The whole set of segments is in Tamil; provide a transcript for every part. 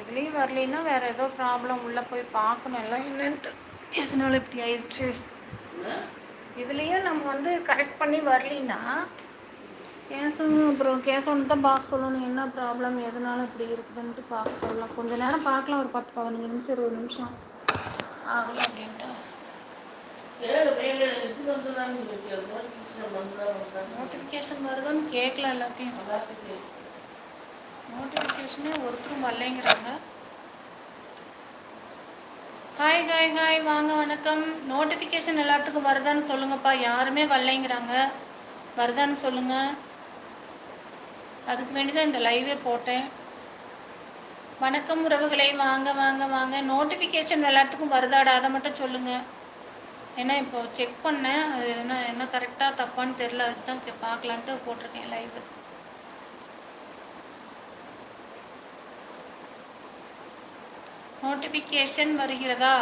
இதுலேயும் வரலைன்னா வேறு ஏதோ ப்ராப்ளம் உள்ளே போய் பார்க்கணும். எல்லாம் என்னன்ட்டு. எதனால இப்படி ஆயிடுச்சு? இதுலேயும் நம்ம வந்து கரெக்ட் பண்ணி வரலின்னா கேசவன் அப்புறம் கேசவன் தான் பார்க்க சொல்லணும். என்ன ப்ராப்ளம் எதனால இப்படி இருக்குதுன்ட்டு பார்க்க சொல்லலாம். கொஞ்ச நேரம் பார்க்கலாம். ஒரு பத்து பதினஞ்சு நிமிஷம் இருபது நிமிஷம் ஆகலை அப்படின்ட்டு. நோட்டிஃபிகேஷன் வருதுன்னு கேட்கல எல்லாத்தையும். நோட்டிஃபிகேஷனே ஒருத்தரும் வரலைங்கிறாங்க. ஹாய் ஹாய் ஹாய் வாங்க வணக்கம். நோட்டிஃபிகேஷன் எல்லாத்துக்கும் வருதான்னு சொல்லுங்கப்பா. யாருமே வரலைங்கிறாங்க. வருதான்னு சொல்லுங்க. அதுக்கு வேண்டி தான் இந்த லைவே போட்டேன். வணக்கம் உறவுகளை. வாங்க வாங்க வாங்க. நோட்டிஃபிகேஷன் எல்லாத்துக்கும் வருதாடா? அதை மட்டும் சொல்லுங்க. ஏன்னா இப்போ செக் பண்ணேன். அது என்ன என்ன கரெக்டாக தப்பான்னு தெரில அதுதான் பார்க்கலான்ட்டு போட்டிருக்கேன் லைவ் நோட்டிஃபிகேஷன் வருகிறதா?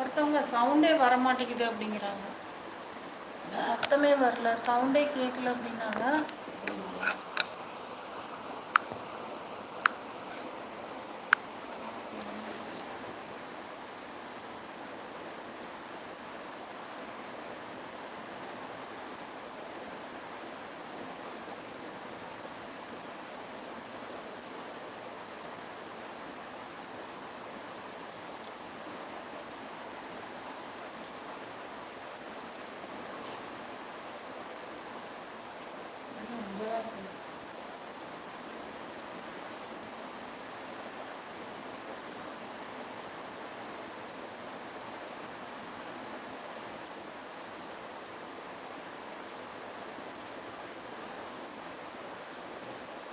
ஒருத்தவங்க சவுண்டே வர மாட்டேங்குது அப்படிங்கிறாங்க. அர்த்தமே வரல. சவுண்டே கேட்கல அப்படின்னாங்க.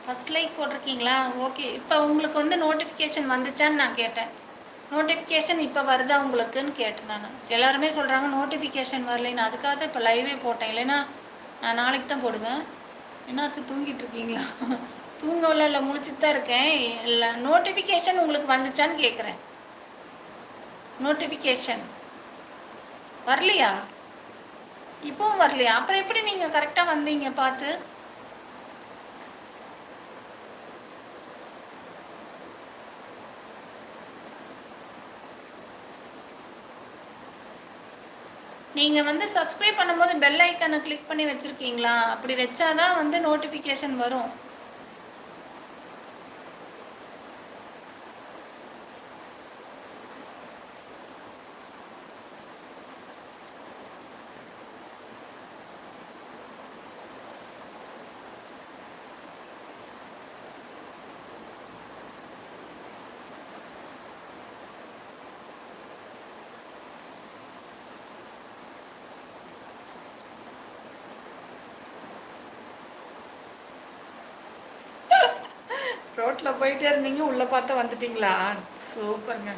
ஃபர்ஸ்ட் லைக் போட்டிருக்கீங்களா? ஓகே இப்போ உங்களுக்கு வந்து நோட்டிஃபிகேஷன் வந்துச்சான்னு நான் கேட்டேன். நோட்டிஃபிகேஷன் இப்போ வருதா உங்களுக்குன்னு கேட்டேன் நான். எல்லாருமே சொல்கிறாங்க நோட்டிஃபிகேஷன் வரலைன்னு. அதுக்காக தான் இப்போ லைவே போட்டேன். இல்லைன்னா நான் நாளைக்கு தான் போடுவேன். என்னாச்சு தூங்கிட்டு இருக்கீங்களா? தூங்கவில்ல இல்லை முடிச்சுட்டு தான் இருக்கேன். இல்லை நோட்டிஃபிகேஷன் உங்களுக்கு வந்துச்சான்னு கேட்குறேன் நோட்டிஃபிகேஷன் வரலையா? இப்போவும் வரலையா? அப்புறம் எப்படி நீங்கள் கரெக்டாக வந்தீங்க பார்த்து? நீங்கள் வந்து சப்ஸ்கிரைப் பண்ணும்போது பெல் ஐக்கானை கிளிக் பண்ணி வச்சுருக்கீங்களா? அப்படி வச்சாதான் வந்து நோட்டிஃபிகேஷன் வரும். ரோட்டில் போயிட்டே இருந்தீங்க உள்ளே பார்த்தா வந்துட்டீங்களா? சூப்பருங்க.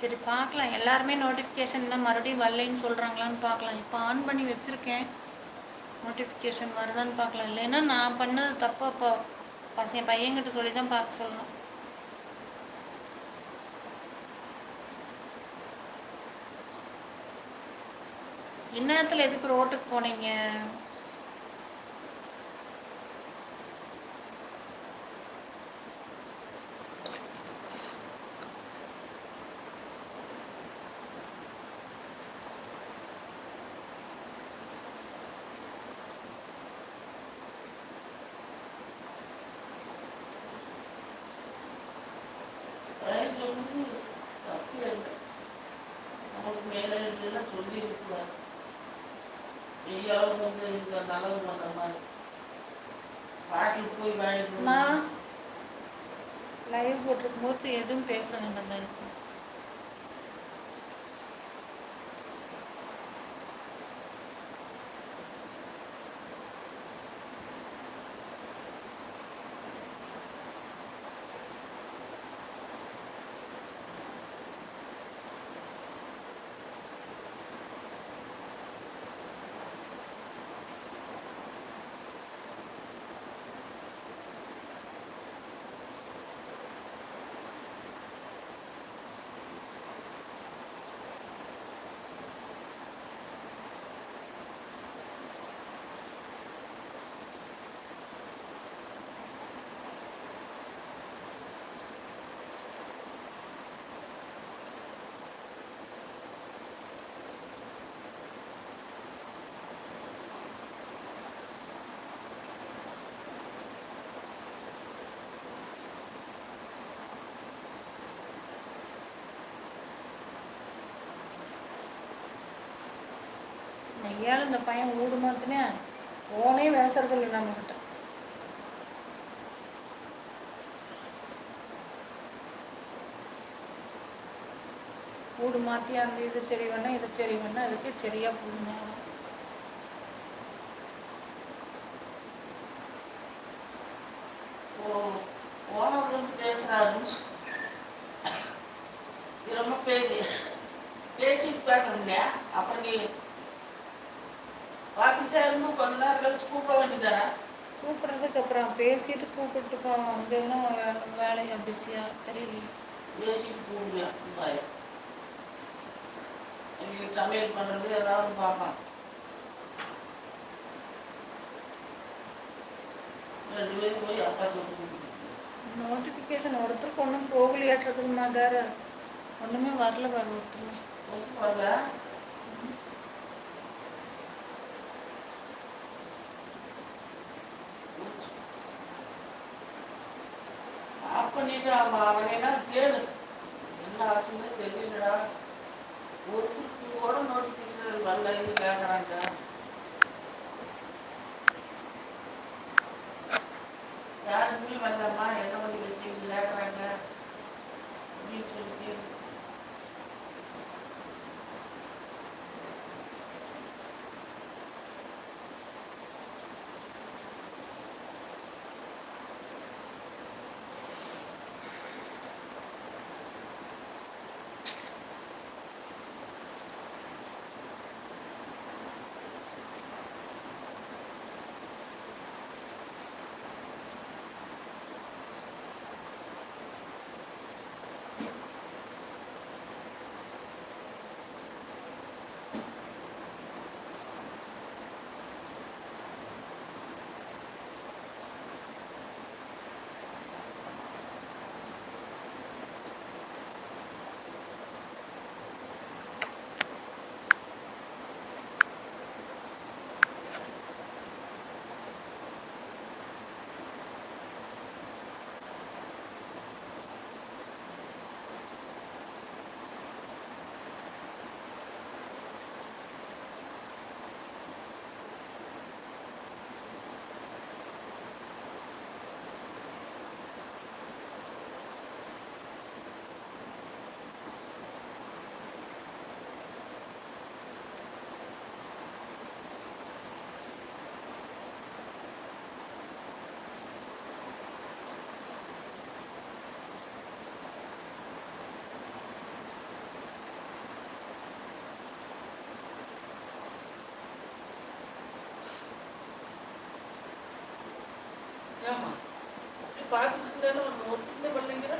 சரி பார்க்கலாம். எல்லாருமே நோட்டிஃபிகேஷன் இன்னும் மறுபடியும் வரலைன்னு சொல்கிறாங்களான்னு பார்க்கலாம். இப்போ ஆன் பண்ணி வச்சுருக்கேன். நோட்டிஃபிகேஷன் வருதான்னு பார்க்கலாம். இல்லைன்னா நான் பண்ணது தப்பு. அப்போ பசங்க பையன்கிட்ட சொல்லி தான் பார்க்க சொல்லணும். இந்நேரத்தில் எதுக்கு ரோட்டுக்கு போனீங்க? அவங்களுக்கு மேலே எல்லாம் சொல்லி இருக்கிறார் ஐயாவும் வந்து இந்த நல்லது பண்ற மாதிரி. பாட்டில் போய் வாங்கிட்டு லைவ் போட்டிருக்கும் போது எதுவும் பேசணும் அந்த கையால் இந்த பையன் ஊடு மாத்துனே ஓனே பேசுறதில்ல நம்மக்கிட்ட வீடு மாற்றி அந்த இது சரி வேணா இதை சரி வேணா அதுக்கு சரியா போகுங்க ஓனர் வந்து பேசுறாருன்னு ரொம்ப பேசி பேசிட்டு பேசுறீங்க. அப்புறம் நீ கூப்பிட்றதுக்கு அப்புறம் பேசிட்டு கூப்பிட்டு போவோம் அப்படின்னா வேலையா பிஸியா தெரியல பேசிட்டு கூப்பிடுவேன் பாய் எங்களுக்கு சமையல் பண்ணுறது ஏதாவது பார்க்கலாம். ரெண்டு பேரும் போய் அப்பா சொல்லி நோட்டிஃபிகேஷன் ஒருத்தருக்கு ஒன்றும் போகலையாட்டுறதுக்கு மாதார ஒன்றுமே வரல வர ஒருத்தருமே வரல? ஆஃப் பண்ணிட்டு கேளு? என்ன ஆச்சுன்னு தெரியலடா. ஒருத்தருக்கு கூட நோட்டிஃபிகேஷன் வரலன்னு கேட்குறாங்க ஏமா இப்படி பார்த்துட்டு இருந்தாலும் ஒன்று ஒத்துக்கிட்டே பண்ணலைங்கிற